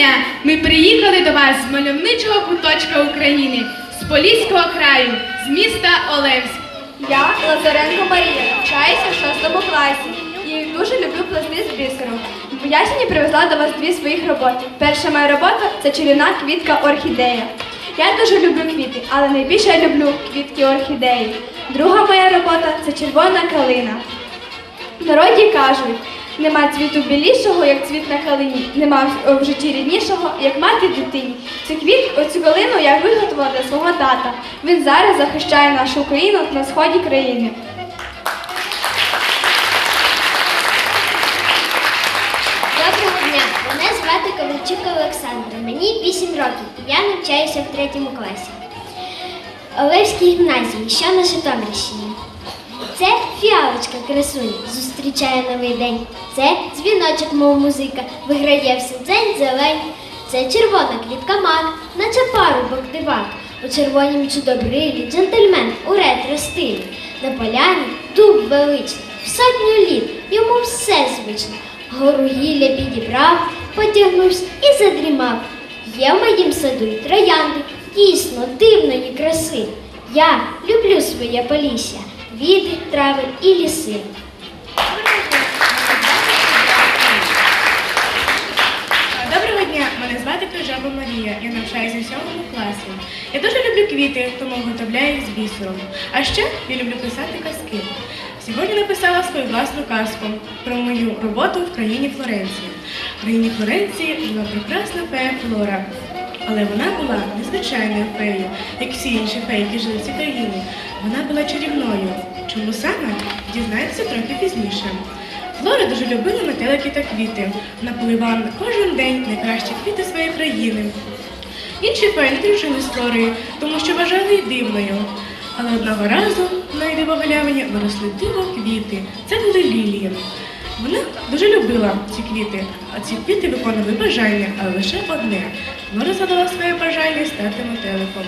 дня! Ми приїхали до вас з мальовничого куточка України, з Поліського краю, з міста Олевськ. Я Лазаренко Марія, навчаюся в шостому класі і дуже люблю плести з бісером. Я сьогодні привезла до вас дві своїх роботи. Перша моя робота це чарівна квітка орхідея. Я дуже люблю квіти, але найбільше я люблю квітки орхідеї. Друга моя робота це червона калина. Народі кажуть, нема цвіту білішого, як цвіт на калині, нема в- в житті ріднішого, як мати дитині. Цю квіт, оцю калину я виготовила для свого тата. Він зараз захищає нашу Україну на сході країни. Доброго дня! Мене звати Ковальчук Олександра. Мені 8 років. і Я навчаюся в третьому класі. Олевській гімназії, що на Житомирщині. Це фіалочка красуня, зустрічає новий день. Це дзвіночок, мов музика, виграє всю дзень зелень. Це червона квітка мак, наче парубок дивак. У червонім чудобрилі, джентльмен у ретро стилі. На поляні дуб величний, в сотню літ, йому все звично. Гору гілля підібрав, потягнувся і задрімав. Є в моїм саду й троянди, дійсно дивної краси. Я люблю своє полісся, віди, трави і ліси. Доброго дня! Мене звати Крижаба Марія. Я навчаюся в сьомому класі. Я дуже люблю квіти, тому виготовляю їх з бісером. А ще я люблю писати казки. Сьогодні написала свою власну казку про мою роботу в країні Флоренції. В країні Флоренції була прекрасна фея Флора. Але вона була незвичайною феєю, як всі інші феї, які жили в цій країні. Вона була чарівною. Чому саме? Дізнаєтеся трохи пізніше. Флора дуже любила метелики та квіти. Вона поливала на кожен день найкращі квіти своєї країни. Інші не дружили з Флорою, тому що вважали її дивною. Але одного разу на її галявині виросли диво квіти. Це були лілії. Вона дуже любила ці квіти, а ці квіти виконували бажання, але лише одне. Флора задала своє бажання стати метеликом.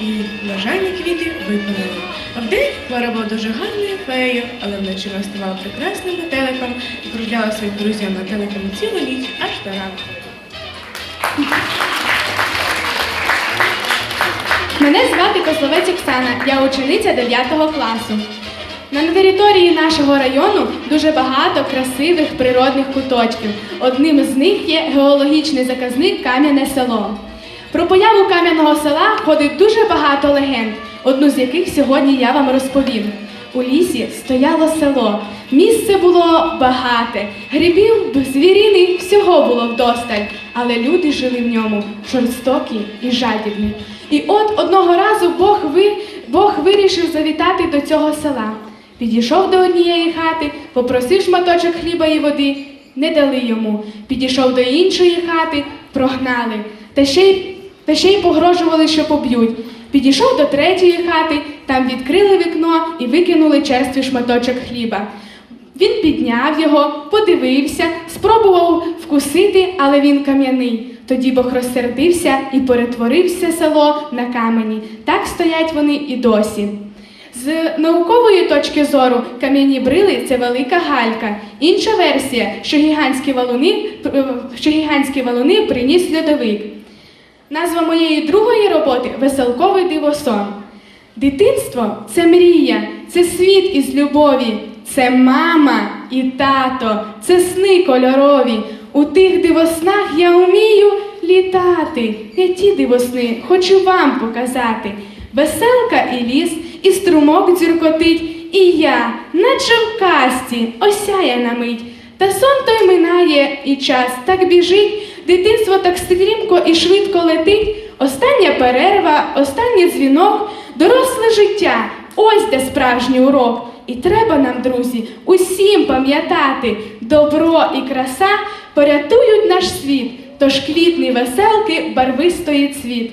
І бажання квіти виконали. А вдень Флора була дуже гарною феєю, але вночі вона ставала прекрасним метеликом і кружляла своїм друзям метеликами цілу ніч аж до ранку. Мене звати Кословець Оксана, я учениця 9 класу. На території нашого району дуже багато красивих природних куточків. Одним з них є геологічний заказник Кам'яне село. Про появу кам'яного села ходить дуже багато легенд, одну з яких сьогодні я вам розповім. У лісі стояло село. Місце було багате, грибів, звірини, всього було вдосталь, але люди жили в ньому жорстокі і жадібні. І от одного разу Бог, ви, Бог вирішив завітати до цього села. Підійшов до однієї хати, попросив шматочок хліба і води, не дали йому. Підійшов до іншої хати, прогнали. Та ще й, та ще й погрожували, що поб'ють. Підійшов до третьої хати, там відкрили вікно і викинули черствий шматочок хліба. Він підняв його, подивився, спробував вкусити, але він кам'яний. Тоді Бог розсердився і перетворив все село на камені. Так стоять вони і досі. З наукової точки зору кам'яні брили це велика галька. Інша версія, що гігантські валуни, е, що гігантські валуни приніс льодовик. Назва моєї другої роботи Веселковий дивосон. Дитинство це мрія, це світ із любові, це мама і тато, це сни кольорові. У тих дивоснах я вмію літати. Я ті дивосни хочу вам показати. Веселка і ліс, і струмок дзюркотить, і я, наче в касті, осяє на мить. Та сон той минає, і час так біжить, дитинство так стрімко і швидко летить. Остання перерва, останній дзвінок, доросле життя. Ось де справжній урок. І треба нам, друзі, усім пам'ятати, добро і краса порятують наш світ, тож квітний веселки барвистої цвіт.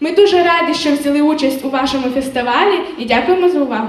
Ми дуже раді, що взяли участь у вашому фестивалі і дякуємо за увагу.